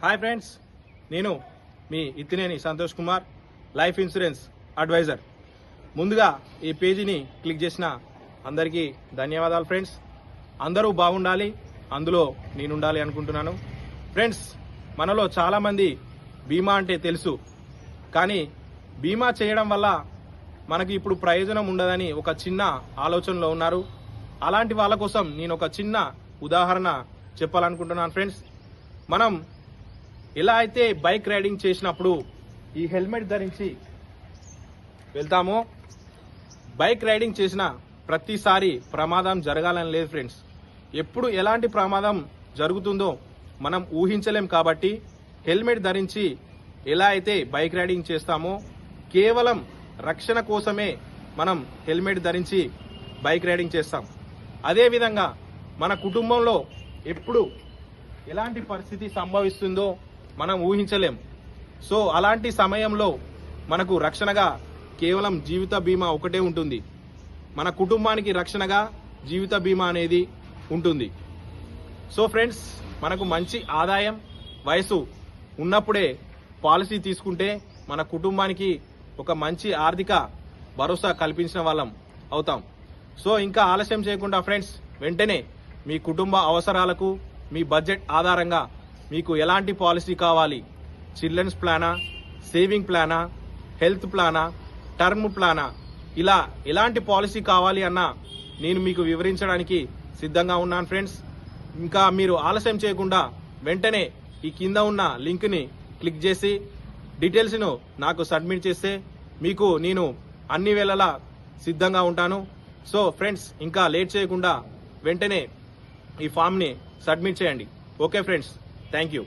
Hi friends నేను మీ Ittineni Santosh Kumar life insurance advisor. ముందుగా ఈ పేజీని క్లిక్ చేసిన అందరికీ ధన్యవాదాలు ఫ్రెండ్స్. అందరూ బాగుండాలి అందులో నేను ఉండాలి అనుకుంటున్నాను. ఫ్రెండ్స్ మనలో చాలామంది బీమా అంటే తెలుసు కానీ బీమా చేయడం వల్ల మనకి ఇప్పుడు ప్రయోజనం ఉండదని ఒక చిన్న ఆలోచనలో ఉన్నారు. అలాంటి వాళ్ళ కోసం నేను ఒక చిన్న ఉదాహరణ చెప్పాలనుకుంటున్నాను ఫ్రెండ్స్. మనం ఎలా అయితే బైక్ రైడింగ్ చేసినప్పుడు ఈ హెల్మెట్ ధరించి వెళ్తామో. బైక్ రైడింగ్ చేసిన ప్రతిసారి ప్రమాదం జరగాలని లేదు ఫ్రెండ్స్. ఎప్పుడు ఎలాంటి ప్రమాదం జరుగుతుందో మనం ఊహించలేం కాబట్టి హెల్మెట్ ధరించి ఎలా అయితే బైక్ రైడింగ్ చేస్తామో కేవలం రక్షణ కోసమే మనం హెల్మెట్ ధరించి బైక్ రైడింగ్ చేస్తాం. అదేవిధంగా మన కుటుంబంలో ఎప్పుడు ఎలాంటి పరిస్థితి సంభవిస్తుందో మనం ఊహించలేం. సో అలాంటి సమయంలో మనకు రక్షణగా కేవలం జీవిత బీమా ఒకటే ఉంటుంది. మన కుటుంబానికి రక్షణగా జీవిత బీమా అనేది ఉంటుంది. సో ఫ్రెండ్స్ మనకు మంచి ఆదాయం వయసు ఉన్నప్పుడే పాలసీ తీసుకుంటే మన కుటుంబానికి ఒక మంచి ఆర్థిక భరోసా కల్పించిన వాళ్ళం అవుతాం. సో ఇంకా ఆలస్యం చేయకుండా ఫ్రెండ్స్ వెంటనే మీ కుటుంబ అవసరాలకు మీ బడ్జెట్ ఆధారంగా మీకు ఎలాంటి పాలసీ కావాలి? చిల్డ్రన్స్ ప్లానా? సేవింగ్ ప్లానా? హెల్త్ ప్లానా? టర్మ్ ప్లానా? ఇలా ఎలాంటి పాలసీ కావాలి అన్నా నేను మీకు వివరించడానికి సిద్ధంగా ఉన్నాను ఫ్రెండ్స్. ఇంకా మీరు ఆలస్యం చేయకుండా వెంటనే ఈ కింద ఉన్న లింక్ని క్లిక్ చేసి డీటెయిల్స్ను నాకు సబ్మిట్ చేస్తే మీకు నేను అన్ని వేళలా సిద్ధంగా ఉంటాను. సో ఫ్రెండ్స్ ఇంకా లేట్ చేయకుండా వెంటనే ఈ ఫామ్ని సబ్మిట్ చేయండి. Okay friends. Thank you.